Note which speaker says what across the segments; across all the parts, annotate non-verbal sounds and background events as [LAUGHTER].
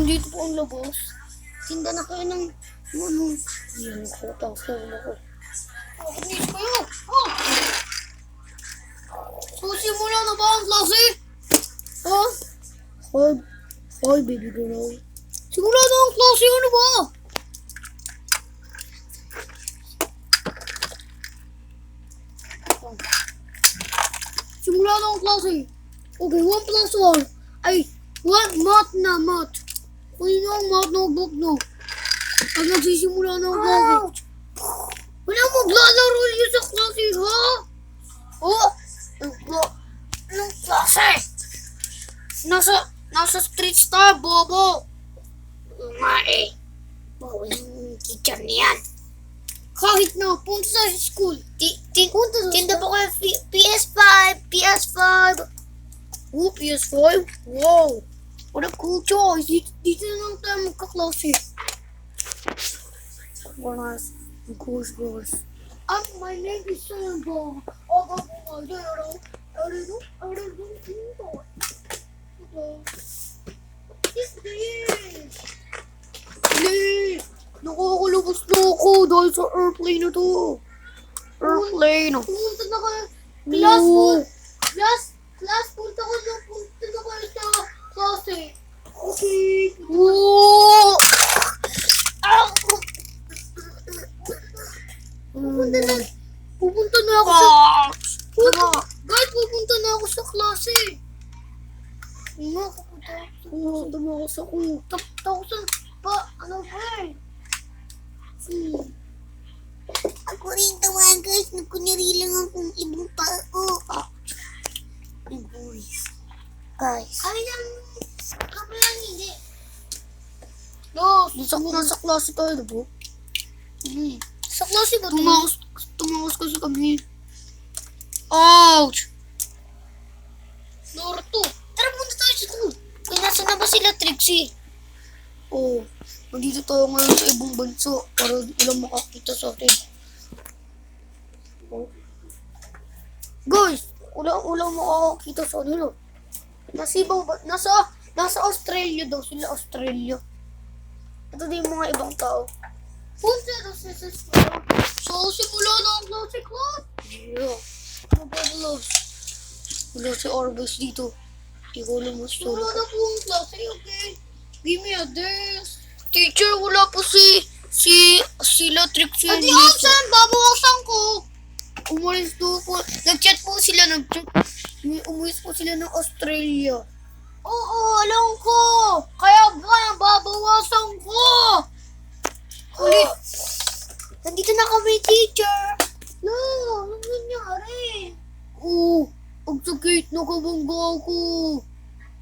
Speaker 1: nandito po ang labas. Tinda na kayo ng ano. Yan ko, tapos ako. Bakit dito kayo? Oh! Susimula na ba ang klase? Ha? Hoy, hoy, baby girl. Simula na ang klase, ano ba? Simula na ang klase. Okay, 1 plus 1. Ay, 1 math na math. Yun ang math notebook no. Pag nagsisimula na ang klase. Wala maglalaro yun sa klase, ha? Oh! Anong klase? Nasa, nasa street star, bobo. Nga eh. Yung teacher niyan. Kahit na, punta sa school. Ti, ti, tinda po kayo P- PS5, PS5. Oh, PS5? Wow. What a cool choice. Dito, dito na lang tayo magkaklase. Buenas. Of course, boss. Um, my name is Sambo. Oh, oh, oh, know. I don't know. I don't know. Okay. Yes, please. Please. Nakakalabas na ako dahil sa airplane na to. Airplane. Pumunta na kayo. Class po. Class. Class. Punta ko na. Punta na kayo sa klase. Okay. Woo! Pupunta na. Pupunta na ako sa... Pupunta. Guys, pupunta na ako sa klase. Nga, pupunta. Pupunta na ako sa... Tap- Tapos sa... Pa, ano ba eh? Hmm.
Speaker 2: Ako rin tawa guys, nagkunyari lang akong ibang tao. Ah.
Speaker 1: Ay, boys. Guys.
Speaker 2: Kami lang, kami lang hindi.
Speaker 1: No, nasa, nasa klase tayo, diba? Hmm.
Speaker 2: Sa klase ba?
Speaker 1: Tumakas, tumakas kasi kami. Ouch!
Speaker 2: Naruto. Tara, punta tayo sa school. Uy, nasa na ba sila, Trixie?
Speaker 1: Oh, nandito tayo ngayon sa ibang bansa para walang makakita sa atin. Oh. Guys, wala wala makakakita sa kanila. Nasa ibang ba- nasa nasa Australia daw sila, Australia. Ito din mga ibang tao.
Speaker 2: Punta daw sa sa school.
Speaker 1: So, simula na ang klase ko. Yeah. Ano ba los? Wala si Orbis dito. Hindi ko alam mas
Speaker 2: Wala na po ang klase, okay?
Speaker 1: Give me a desk. Teacher, wala po si si sila Trixie and
Speaker 2: Adi,
Speaker 1: Lisa.
Speaker 2: asan? Babawasan ko.
Speaker 1: Umalis do po. Nag-chat po sila. Nag-chat. Umulis po sila ng Australia.
Speaker 2: Oo, alam ko. Kaya ba, babawasan ko.
Speaker 1: Ulit.
Speaker 2: Nandito na kami, teacher. No, anong nangyari?
Speaker 1: Oo. Pag sa gate nakabangga ako.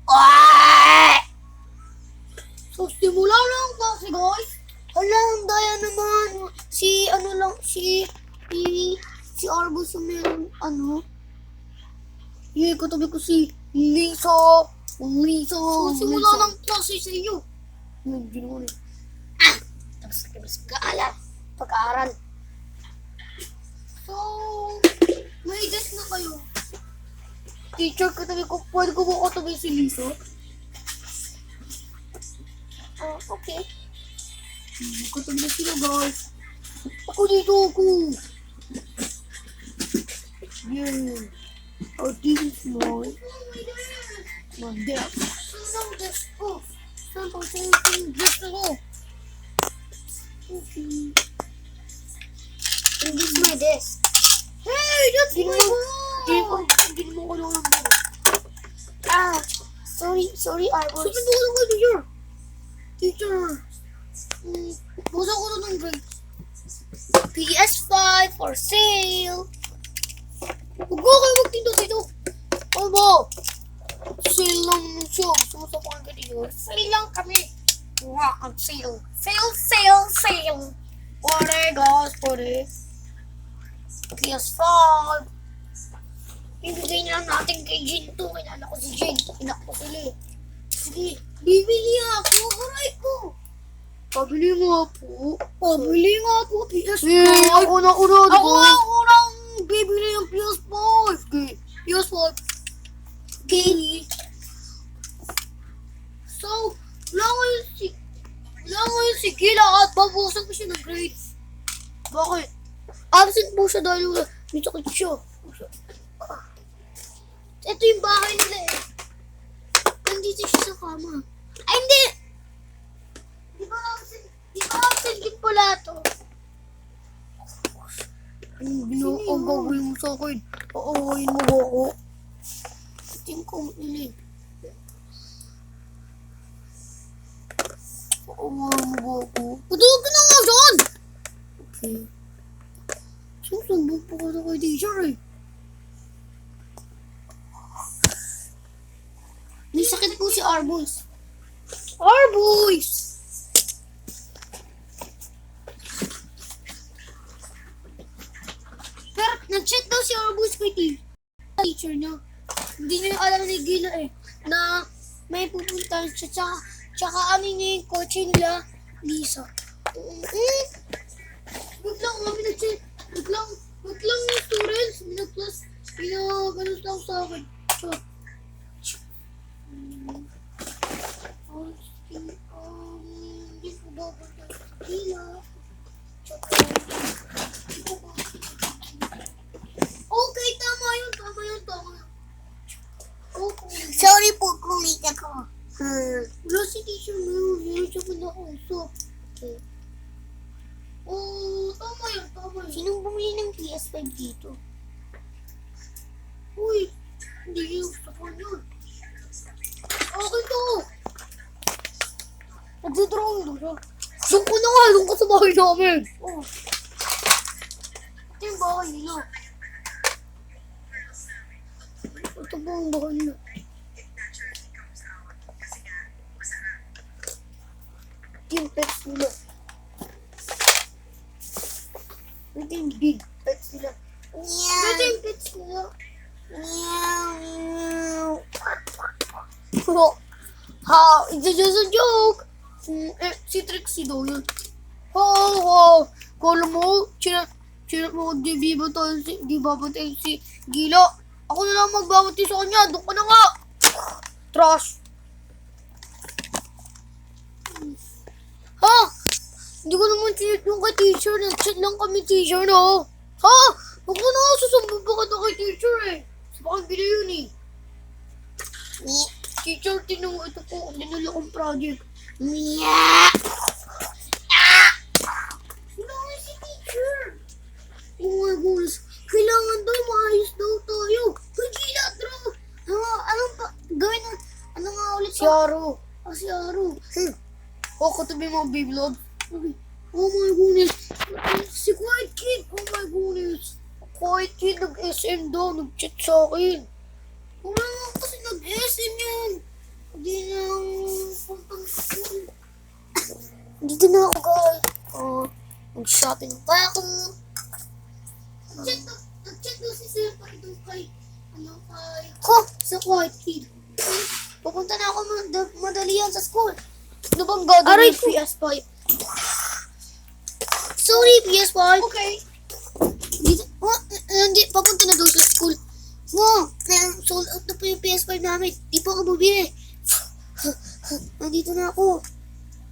Speaker 2: Ah!
Speaker 1: So, simula na ang klase, guys.
Speaker 2: Ang daya naman. Si, ano lang, si, si, si Arbus yung meron, ano?
Speaker 1: Yay, katabi ko si Lisa. Lisa.
Speaker 2: So, simula ng klase sa iyo.
Speaker 1: Yung ginawa niya.
Speaker 2: Tapos na tapos pag-aaral. Pag-aaral.
Speaker 1: So, may desk na kayo. Teacher, katabi ko, pwede ko ba katabi si Lisa?
Speaker 2: Oh, okay.
Speaker 1: Hmm, Katabi na sila, guys. Ako dito ako. Yan. Oh, this is my, my desk.
Speaker 2: Saan ang desk ko?
Speaker 1: Saan pa sa yung desk na ko?
Speaker 2: Okay. And this is my desk.
Speaker 1: Hey, that's
Speaker 2: Hindi
Speaker 1: my
Speaker 2: mo-
Speaker 1: Hindi mo, ko lang mo.
Speaker 2: Ah, sorry, sorry, Arbus.
Speaker 1: Sabi mo ko lang kay teacher. Teacher. Hmm, Basa ko na ng grade.
Speaker 2: PS5 for sale.
Speaker 1: Huwag mo kayo magtinda dito. Ano ba? Sale lang mo siya. Gusto mo sa mga ganito.
Speaker 2: Sale lang kami. Nga, ang sale. Sale, sale, sale.
Speaker 1: Pare, guys, pare.
Speaker 2: PS5. Ibigay na natin kay Jin to. Kilala ko si Jin. Inak ko sila eh.
Speaker 1: Sige, bibili ako. Aray ko. Pabili nga po. Pabili nga po. PS5. Eh, ako na unod
Speaker 2: Ako ang unang
Speaker 1: bibili ng PS5. Okay. PS5.
Speaker 2: Gay.
Speaker 1: So, Wala ngayon si... Wala ngayon si Gila at babusan ko siya ng grades. Bakit?
Speaker 2: Absent po siya dahil wala. May sakit siya.
Speaker 1: Ito yung bahay nila eh. Nandito siya sa kama. Ay, hindi! Di ba absent? Di ba absent din pala to?
Speaker 2: Ang gagawin mo sa akin. Aawayin mo ba ako?
Speaker 1: Tingin ko
Speaker 2: mo ba ako?
Speaker 1: Patulog ka na nga dyan!
Speaker 2: Okay.
Speaker 1: Susumbong pa ko na kay teacher eh.
Speaker 2: May sakit po si Arbus.
Speaker 1: Our boys! Pero nag-chat daw si boys kay te- teacher niya. Hindi niya alam ni Gila eh. Na may pupunta siya. Tsaka, tsaka ano niya yung kotse nila, Lisa. Eh, wag lang kami nag-chat. Wag lang, wag lang yung. Minag-plus, pinag-ano lang sa akin. So, Hmm. Oh, um, hindi ko babalik. Okay, tama yun, tama yun, tama yun.
Speaker 2: Sorry po kung late ako. Hmm.
Speaker 1: Wala si teacher mo, hindi siya ko nakausap.
Speaker 2: Okay.
Speaker 1: Oh, tama yun, tama yun.
Speaker 2: Sinong bumili ng PS5 dito?
Speaker 1: Uy, hindi yung sa kanya. Okay to. Nagdodrawing doon siya. Doon ko na nga, doon ko sa bahay namin. Oh. Ito yung bahay nila. Ito ba bahay nila? Ito yung pets nila. Ito yung big pets nila. Ito yung pets nila.
Speaker 2: Meow.
Speaker 1: Oh, [LAUGHS] ha, it's just a joke. Mm, eh, si Trixie daw yun. Ho, ho, kala mo, chinat, chinat mo, di bibatayin si, di babatayin si Gila. Ako na lang magbabati sa kanya, doon ka na nga. Trash. Ha? Hindi ko naman chinat yung kay teacher, nag-chat lang kami teacher no. Ha? Huwag mo na nga susumbo pa ka na kay teacher eh. Bakang gila yun eh.
Speaker 2: Meow.
Speaker 1: Teacher, tinong ito po, dinala kong project.
Speaker 2: Meow.
Speaker 1: Wala nga si teacher. Oh my goodness. Kailangan daw maayos daw tayo. Pagkila, bro. Ano, ano pa, gawin na, ano nga ulit
Speaker 2: Si Aro.
Speaker 1: Ah, si Aro.
Speaker 2: Hmm.
Speaker 1: Oh, katabi mo, baby love. Okay. Oh my goodness. Si Quiet Kid. Oh my goodness. Quiet Kid, nag-SM daw, nag-chat sa akin. Wala nga kasi nag-SM yun. Hindi na puntang school.
Speaker 2: Dito na ako, guys. Oh, mag-shopping pa ako.
Speaker 1: Nag-chat daw, nag-chat daw si Sir pa ito kay, ano, kay,
Speaker 2: Ko,
Speaker 1: sa Quiet Kid. Pupunta na ako mad- madali yan sa school. Ano bang gagawin
Speaker 2: Aray
Speaker 1: ng
Speaker 2: ko.
Speaker 1: PS5?
Speaker 2: sorry, PS5.
Speaker 1: Okay.
Speaker 2: Dito, oh, hindi, papunta na daw sa school. Wow, na, sold out na po yung PS5 namin. Di pa ako bumili. Nandito na ako.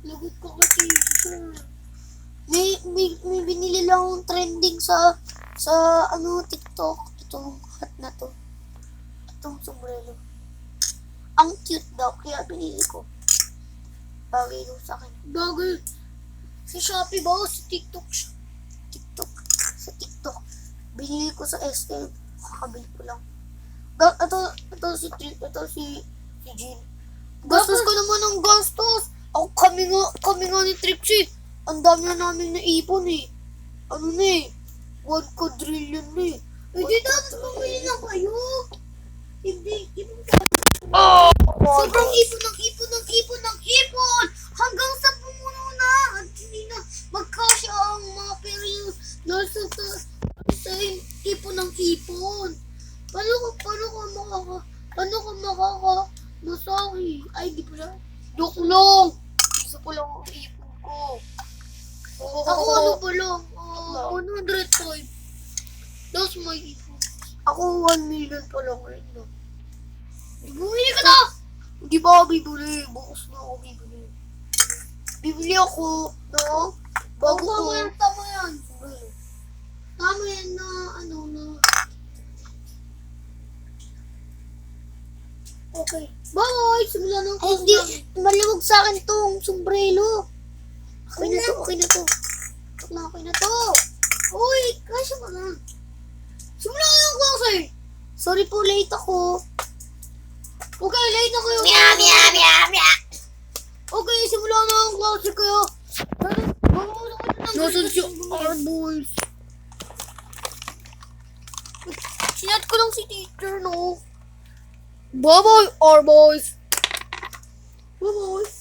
Speaker 1: Lagot ko ka, teacher.
Speaker 2: May, may, may binili lang akong trending sa, sa, ano, TikTok. Itong hat na to. Itong sombrero. Ang cute daw, kaya binili ko. Bagay daw sa akin.
Speaker 1: Bagay. Si Shopee ba o si TikTok?
Speaker 2: TikTok. Sa TikTok. Binili ko sa SM. Kakabili ko lang. Ga- ito, ito si, Tri- ito si, si Jean.
Speaker 1: Gastos ko naman ng gastos. Ako kami nga, kami nga ni Trixie. Ang dami na namin naipon eh. Ano na eh. One quadrillion na eh. Hindi dapat bumili na kayo. Hindi, ipon ka. Sobrang ipon ng ipon ng ipon ng ipon. Hanggang sa pumuno na. At hindi na magkasya ang mga pera yung nasa sa, sa ipon ng ipon. Paano ko, paano ko makaka, paano ko makaka, masahi? Ay, di pala. Joke lang. Isa ko lang ang ipon ko.
Speaker 2: Oh,
Speaker 1: Ako ano pa ah, 105. That's my ipon. Ako 1 million pa lang ngayon. no? Bumili ka na! Hindi pa ako bibili. Bukas na ako bibili.
Speaker 2: bibili ako, no? Bago ko.
Speaker 1: yan, tama yan. Tama yan na, ano, na... Okay. Bye! Simula ng
Speaker 2: Ay, hindi. Maluwag sa akin tong sombrero. Okay na to, okay na to.
Speaker 1: Okay na, okay na to. Uy, kasya ka na. Simula ng klase.
Speaker 2: Sorry po, late ako.
Speaker 1: Okay, late na kayo.
Speaker 2: Mia, mia, mia, mia.
Speaker 1: Okay, simula na ang klase kayo.
Speaker 2: Nasaan si
Speaker 1: boys?
Speaker 2: Sinat ko lang si teacher, no?
Speaker 1: Bye-bye, our boys. Bye-bye.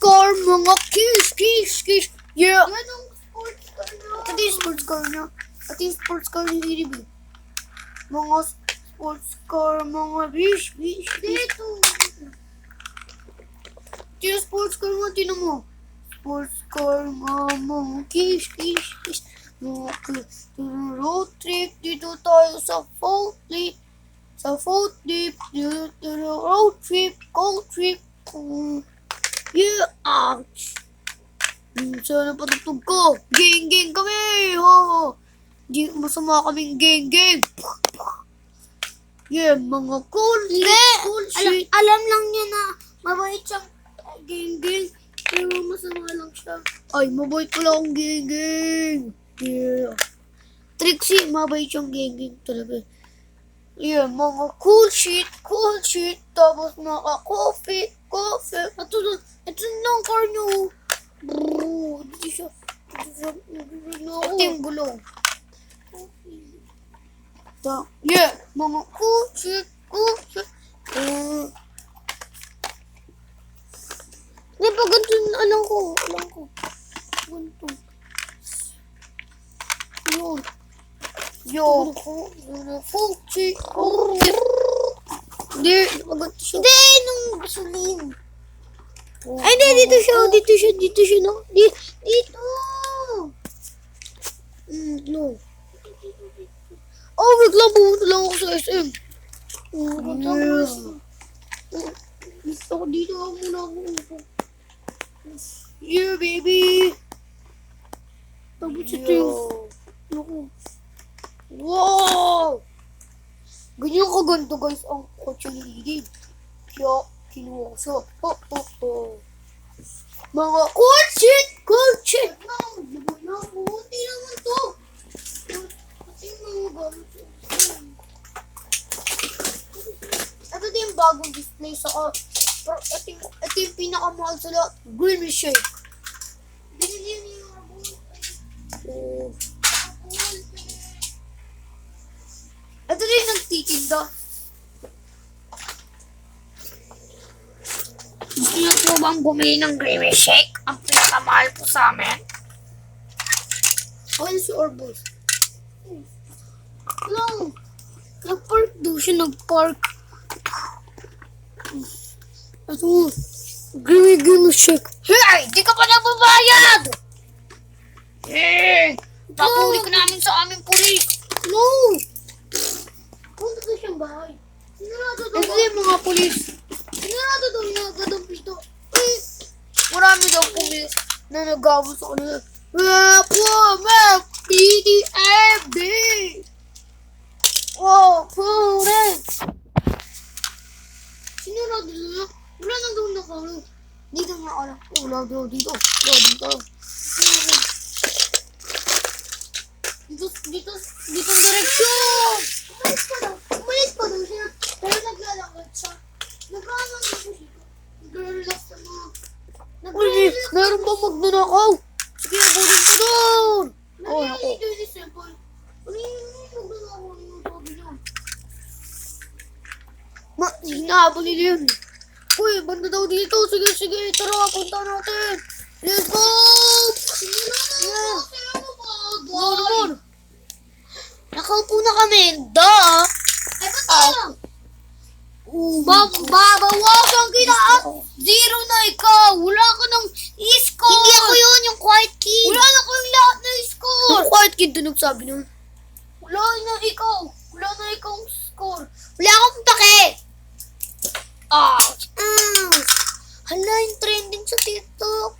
Speaker 1: Car, mga kiss, kiss, kiss. Yeah. Yan ang sports car na.
Speaker 2: Ito yung sports car niya. Ito yung sports car ni Hiribi. Mga sports car, mga bish, bish, bish.
Speaker 1: Dito.
Speaker 2: Ito yung sports car mo, tinan mo. Sports car, mga kiss, kiss, kiss. Mga kiss. Road trip, dito tayo sa Lip. Sa dito tayo road trip, cold trip. Mm. Yeah, ouch. Minsan na patutog ko. Gang kami. Ho. Di masama kaming gang. Yeah, mga cool shit, cool
Speaker 1: Alam,
Speaker 2: shit.
Speaker 1: alam lang niya na mabait siyang geng-geng. Pero masama lang siya.
Speaker 2: Ay, mabait pala akong gengeng. Yeah. Trixie, mabait yung gengeng talaga. Yeah, mga cool shit, cool shit. Tapos naka coffee, coffee.
Speaker 1: Ito na, ito na car niyo.
Speaker 2: Bro, hindi siya. Ito yung gulong. Ta yeah, mga cool shit. Uh,
Speaker 1: Di ba ganito yung alam ko? Alam ko. Ganito.
Speaker 2: yun. Yo, shit. Hindi, nakaganto siya.
Speaker 1: Hindi, nung gasolin.
Speaker 2: Ay, hindi, dito siya, dito siya, dito siya, no? Di,
Speaker 1: Dito!
Speaker 2: mm, no. Oh, wait lang, ako sa SM.
Speaker 1: Oh. Gusto ko dito ako muna ako upo.
Speaker 2: Yeah, baby.
Speaker 1: Tapos ito yung... Naku.
Speaker 2: Wow! Ganyan ka ganito, guys, ang kotse ni Lily. Kaya, kinuha ko siya. Ho, ho, ho. Mga cool shit, cool shit.
Speaker 1: Buti naman to. Pati mga gamit.
Speaker 2: Ito din yung bagong display sa car. Pero ito ito yung pinakamahal sa lahat. Green shake.
Speaker 1: Binili niyo yung.
Speaker 2: Oh. Ito din nagtitinda. Po bang bumili ng Creamy Shake? Ang pinakamahal po sa amin. Ayun si Orbos.
Speaker 1: Lang.
Speaker 2: Nag-park daw siya, nag-park. Ito, Creamy Creamy Shake. Hey! Di ka pa nagbabayad! Hey! Papuli ka namin sa aming pulis.
Speaker 1: No! Punta ko siyang bahay. Sinarado daw
Speaker 2: Ito yung mga pulis.
Speaker 1: Sinarado daw niya agad ang pisto. Eh,
Speaker 2: Marami daw pulis na nagawal sa kanila. Ah, po, ma'am! PDFB! Oh, pulis!
Speaker 1: sinarado niya. Wala na daw nakaro.
Speaker 2: Dito nga ako lang. Wala daw dito. Wala dito.
Speaker 1: Dito, dito, dito direksyon! Umalis pa daw. Umalis pa daw siya. Pero naglalakad siya. Na po siya. Nag-relax sa mga...
Speaker 2: Uy, meron ba magnanakaw? Sige, bunin ko doon! Oh, ako. Ma, hinahabol nila yun. Uy, banda daw dito. Sige, sige. Tara, punta natin. Let's go! Yeah. Go naman. Nakaupo na kami. Duh!
Speaker 1: Ay, ba't kaya?
Speaker 2: Bab
Speaker 1: babawasan kita at zero na ikaw. Wala ka ng score.
Speaker 2: Hindi ako yun, yung quiet kid.
Speaker 1: Wala na kayong lahat na score.
Speaker 2: Yung quiet kid doon nagsabi nun.
Speaker 1: Wala na ikaw. Wala na ikaw score.
Speaker 2: Wala akong pake.
Speaker 1: Ah.
Speaker 2: Mm. Hala, yung trending sa TikTok.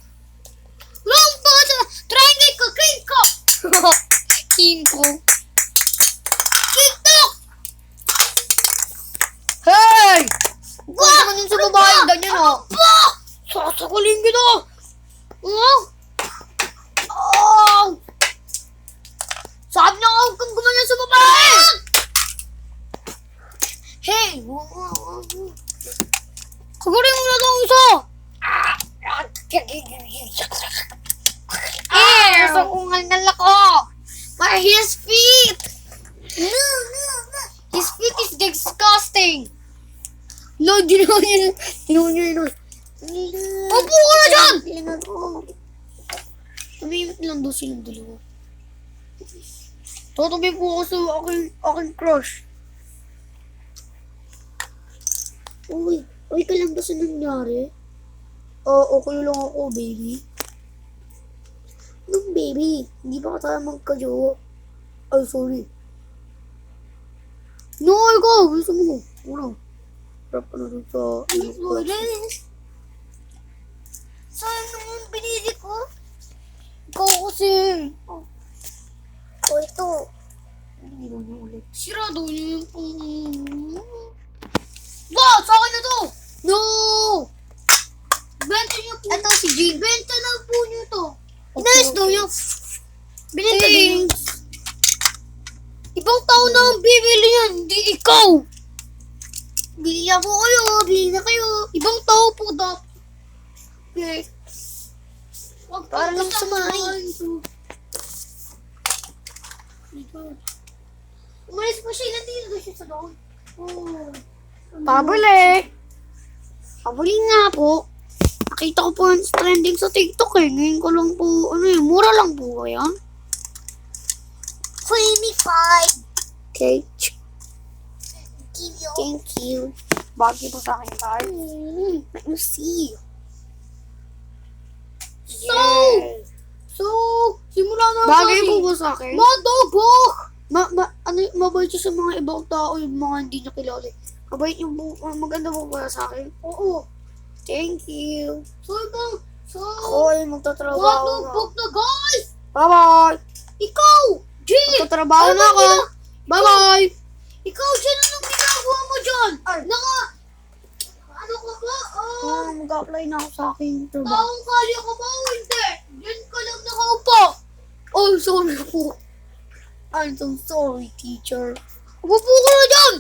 Speaker 1: Wala akong pake sa trending ko, king ko.
Speaker 2: [LAUGHS] king ko. Babae. Ganyan oh.
Speaker 1: Pa! Sasakulin kita! Oh! Oh! Sabi na huwag kang gumanyan sa babae!
Speaker 2: Hey!
Speaker 1: Kagurin mo na itong isa!
Speaker 2: Eh, gusto kong ngal ako.
Speaker 1: My his feet!
Speaker 2: His feet is disgusting.
Speaker 1: No, di naman yun. Di naman yun. Upo ka na dyan!
Speaker 2: Tingnan ako.
Speaker 1: Tumimik lang daw silang dalawa. Tatabi po ako sa aking, aking crush.
Speaker 2: Uy, uy ka lang ba sa nangyari?
Speaker 1: Oo, okay lang ako, baby.
Speaker 2: Nung baby, hindi ba ka tayo magkajo?
Speaker 1: Ay, sorry. No, ikaw! Gusto mo. Ano? Rap ka na dun sa...
Speaker 2: Sayang naman binili ko.
Speaker 1: Ikaw kasi.
Speaker 2: O ito.
Speaker 1: Hindi daw niya ulit. Sirado niya yung pang... Ba! Sa akin na to! No! Benta niyo po.
Speaker 2: Ito si Jane.
Speaker 1: Benta na po niyo to.
Speaker 2: Okay,
Speaker 1: Inalis daw niya.
Speaker 2: Binenta din.
Speaker 1: Ibang tao na ang bibili yan, hindi ikaw.
Speaker 2: Bili na po kayo. Bili na kayo.
Speaker 1: Ibang tao po dapat. Okay. Wag
Speaker 2: Para lang
Speaker 1: to. Ito.
Speaker 2: Umalis po siya. Nandito daw siya sa doon.
Speaker 1: Oh.
Speaker 2: Pabuli.
Speaker 1: Pabuli nga po. Nakita ko po yung trending sa TikTok eh. Ngayon ko lang po, ano eh, mura lang po ba yan?
Speaker 2: 25.
Speaker 1: Okay. Thank you. Bagay po sa akin card.
Speaker 2: Mm.
Speaker 1: Let me see. So,
Speaker 2: Yes.
Speaker 1: so, simula na
Speaker 2: Bagay po ba sa akin?
Speaker 1: Madobok! Ma, ma, ano, mabait siya sa mga ibang tao, yung mga hindi niya kilala. Mabait yung maganda po ba sa akin? Oo. Thank you. So, ikaw, so,
Speaker 2: Ako ay magtatrabaho na.
Speaker 1: madobok na guys!
Speaker 2: Bye-bye.
Speaker 1: Ikaw! Jin!
Speaker 2: Magtatrabaho
Speaker 1: Ano
Speaker 2: na ako.
Speaker 1: gina-
Speaker 2: Bye-bye.
Speaker 1: Ikaw, anong mo dyan? Naka, ano ka ba? Ah,
Speaker 2: Ah, mag-apply na ako sa aking trabaho.
Speaker 1: taong kalya ka ba o hindi? Diyan ka lang nakaupo. Oh, sorry po.
Speaker 2: I'm so sorry, teacher.
Speaker 1: Upo ka na dyan!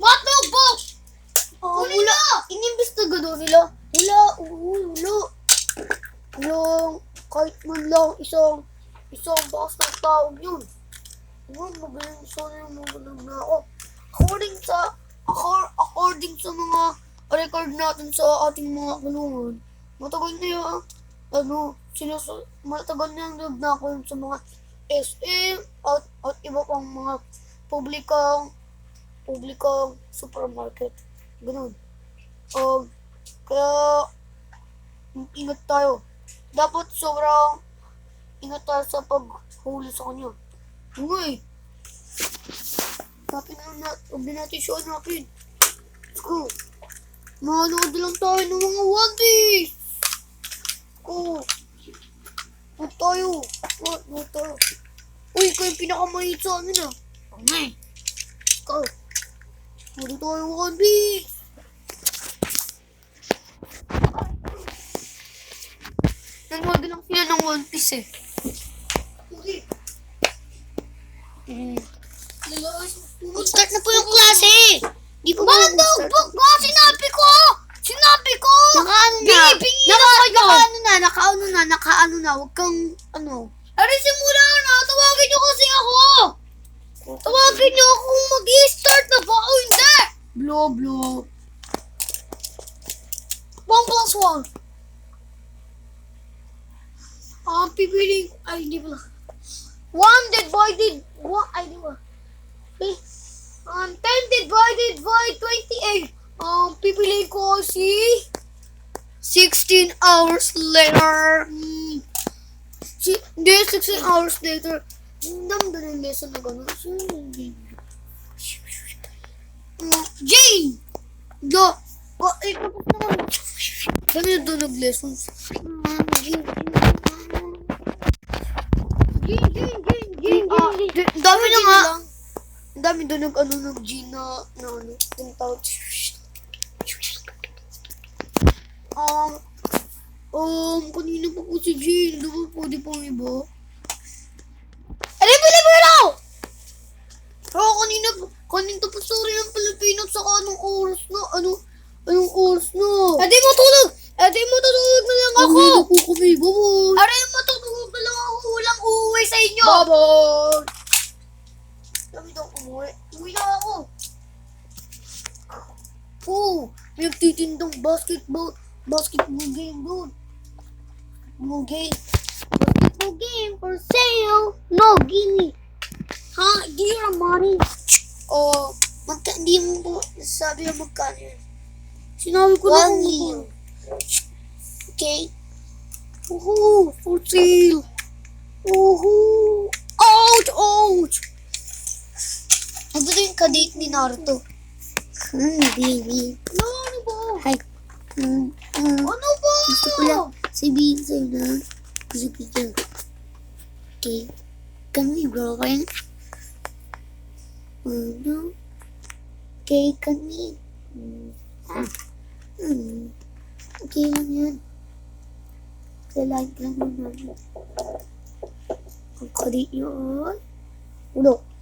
Speaker 1: Matobok!
Speaker 2: Oh,
Speaker 1: Huli
Speaker 2: wala. Inimbestigador sila. Wala, uy, wala. Walang kahit man lang isang isang bakas ng taong yun. Yun, magaling sana yung magaling na ako. According sa, according sa mga record natin sa ating mga kulungan, matagal na yung, ano, sinus matagal na yung nagnako yun sa mga SM at, at iba pang mga publikang publikang supermarket. Ganun. Um, kaya, ingat tayo. Dapat sobrang ingat tayo sa paghuli sa kanya. Eh. Sabi na na, huwag na natin siya hanapin. Let's go. Manood lang tayo ng mga Piece. Go. Huwag tayo. Huwag, huwag tayo. Uy, ikaw yung pinakamahit sa amin ah.
Speaker 1: Okay.
Speaker 2: Go. Manood tayo Piece.
Speaker 1: Nanood lang sila ng One Piece eh.
Speaker 2: Okay.
Speaker 1: Mm.
Speaker 2: Mag-start na po yung klase. Di po
Speaker 1: Madobok nga! Sinabi ko! Sinabi ko!
Speaker 2: Nakaano na.
Speaker 1: Binibingi na kayo!
Speaker 2: nakaano na, nakaano na, nakaano na. Huwag kang, ano.
Speaker 1: Ari, simula na! Tawagin niyo kasi ako! Tawagin niyo ako kung mag-i-start na ba o hindi!
Speaker 2: Blow, blow.
Speaker 1: One plus one. Ah, pipiliin ko. Ay, hindi pala. One divided... One, ay, di ba? Eh, um, 10 divided by 28. Um, pipiliin ko si...
Speaker 2: 16 hours later.
Speaker 1: Hmm, si, hindi, 16 hours later. Damdan yung lesson na gano'n. So, uh, Jane! Do!
Speaker 2: Oh, eh, tapos na naman.
Speaker 1: Dami na doon nag-lessons. Jane, Jane, Jane, Jane,
Speaker 2: Ah,
Speaker 1: Jane.
Speaker 2: Dami na nga. dami doon nag, ano, nag G na, ano, yung tao. Um, um, kanina pa po si Jane. Di ba pwede pang iba? Ano yung Pilipino? Oo, kanina, kanina pa sorry ang Pilipino sa anong oras na, ano, anong oras na.
Speaker 1: Ate mo tulog! Ate mo tulog na lang ako!
Speaker 2: Na po kami, bye-bye.
Speaker 1: Aray, matutulog na lang ako. Walang uuwi sa inyo.
Speaker 2: Bye-bye. Uwi na ako. Oh, may basketball, basketball game doon. Game. Basketball game for sale. No, gimme. Ha? Give your money. Oh, magka, hindi mo po sabi na magkano yun.
Speaker 1: Sinabi ko na
Speaker 2: One
Speaker 1: kung
Speaker 2: million. Okay. Woohoo! For sale! Woohoo! Ouch! Ouch! Ano ba yung kadate ni Naruto? Hmm, baby.
Speaker 1: Ano, ano ba?
Speaker 2: Hi. Hmm, hmm.
Speaker 1: Ano ba?
Speaker 2: Gusto ko lang sabihin sa'yo na gusto kita. Okay. Can we girlfriend? Ano? Okay, can we? Hmm. Ah. Hmm. Okay lang yan. Kailangan ka lang naman. Ang kadi yun. Ulo.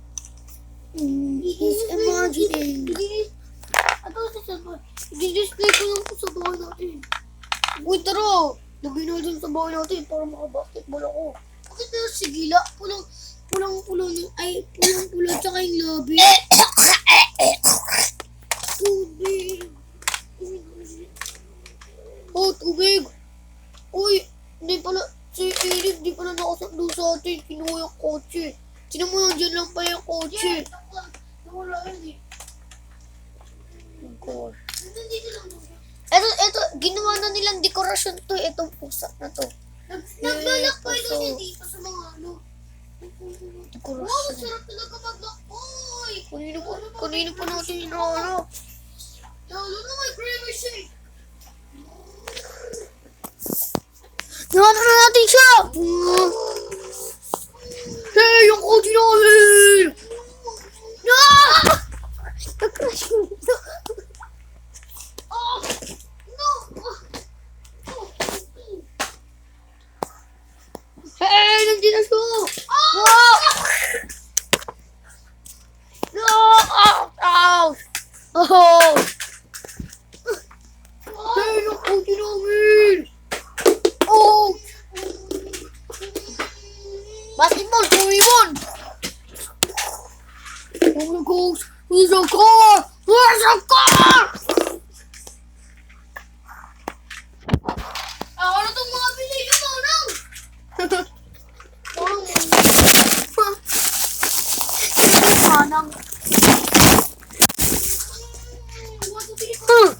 Speaker 2: He's imagining.
Speaker 1: Hindi. Ano sa sabay? I-display ko lang sa bahay natin.
Speaker 2: Uy, tara! Lagay na dun sa bahay natin para makabasketball ako.
Speaker 1: Bakit na si Gila? Pulang, pulang, pulang, ay, pulang, pulang, tsaka yung lobby. Tubig.
Speaker 2: Oh, tubig! Uy, hindi pala, si Eric, di pala nakasando sa atin. Kinuha yung kotse. Sino mo yan, dyan lang pa yung kotse. Eto, eto, ginawa na nilang dekorasyon to, itong pusa na to.
Speaker 1: Nag- Naglalakbay daw siya dito sa mga ano. Wow,
Speaker 2: Dekorasyon.
Speaker 1: sarap talaga maglakbay.
Speaker 2: Kanino pa, kanino pa natin inaano?
Speaker 1: Lalo na may creamy shake.
Speaker 2: Inaano na natin siya! Hey, yung kotse namin! Ah! Nag-crash yun.
Speaker 1: Oh! No! Oh! Oh!
Speaker 2: Hey, nandiyan na siya!
Speaker 1: Oh!
Speaker 2: No! Ow! Ow! Oh! Hey, yung kotse namin! Oh! Basketball, tumiwon! Oh my gosh! Where's the car? Where's the car?
Speaker 1: Ah, ano itong mga binili mo, nang?
Speaker 2: Manang.
Speaker 1: Hmm.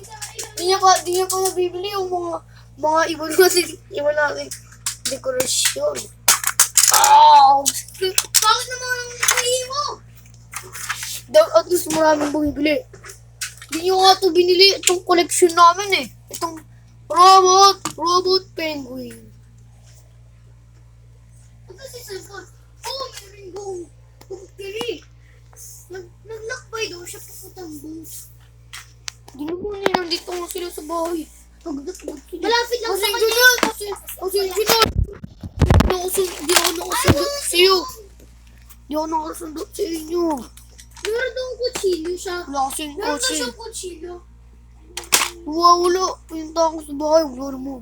Speaker 2: Di niya pa, di niya pa nabibili yung mga, mga iba natin, iba natin dekorasyon. Ow!
Speaker 1: Bakit naman ang binili mo?
Speaker 2: Daw, at least maraming bumibili. Di nyo nga ito binili, itong collection namin eh. Itong robot, robot penguin.
Speaker 1: Ito si cellphone. Oh, meron gong bumili. Nag naglakbay daw siya papuntang boat.
Speaker 2: Di naman eh, nandito nga sila sa bahay.
Speaker 1: Malapit lang sa kanya.
Speaker 2: yun, kasi, kasi yun, sun- di ako nakasundo sa iyo. Di ako nakasundo sa inyo.
Speaker 1: Meron daw kutsilyo siya.
Speaker 2: Wala kasing
Speaker 1: Meron daw
Speaker 2: kasi.
Speaker 1: siyang kutsilyo.
Speaker 2: Wala, wala. Pinunta ako sa bahay. Wala mo.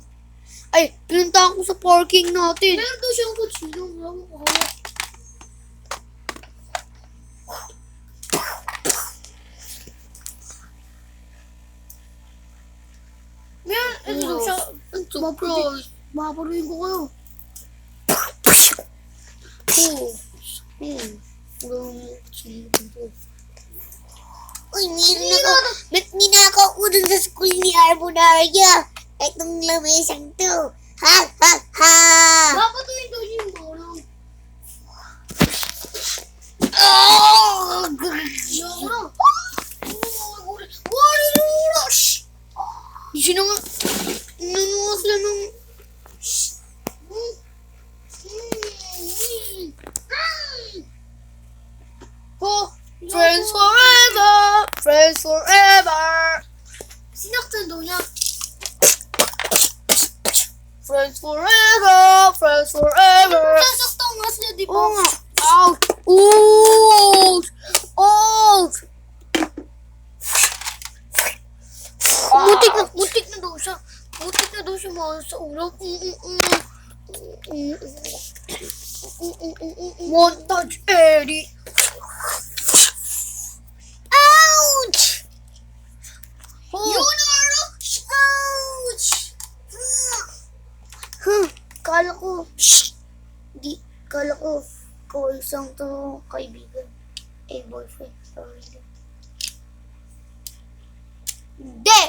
Speaker 2: Ay, pinunta ako sa parking natin.
Speaker 1: Meron daw siyang kutsilyo. Hawak ko hawak. Meron, ito daw siya.
Speaker 2: Ang surprise.
Speaker 1: Mapaparuin ko kayo.
Speaker 2: Oh. Hmm. Wala mo. Sino dito? Uy, meron ako. Ba't ninakaw ko dun sa school ni Arbonaria? Itong lamisang to. Ha, ha, ha!
Speaker 1: Papatuin daw niya yung borong.
Speaker 2: Oh!
Speaker 1: Borong.
Speaker 2: Warush! Sino nga? Nanuwa sila ng... Oh, friend forever! Friends forever!
Speaker 1: Sinaktan daw niya.
Speaker 2: Friends forever! Friends forever!
Speaker 1: Sasaktan nga sila, di ba?
Speaker 2: Oo nga. Ouch! Ouch! Ouch!
Speaker 1: Mutik na, mutik na daw siya. Mutik na daw siya mga sa ulo.
Speaker 2: Montage edit!
Speaker 1: Ouch!
Speaker 2: Oh.
Speaker 1: Ang Ouch!
Speaker 2: Huh, kala ko, shh, di, kala ko, ko isang to kaibigan. Eh, boyfriend. Sorry.
Speaker 1: Hindi,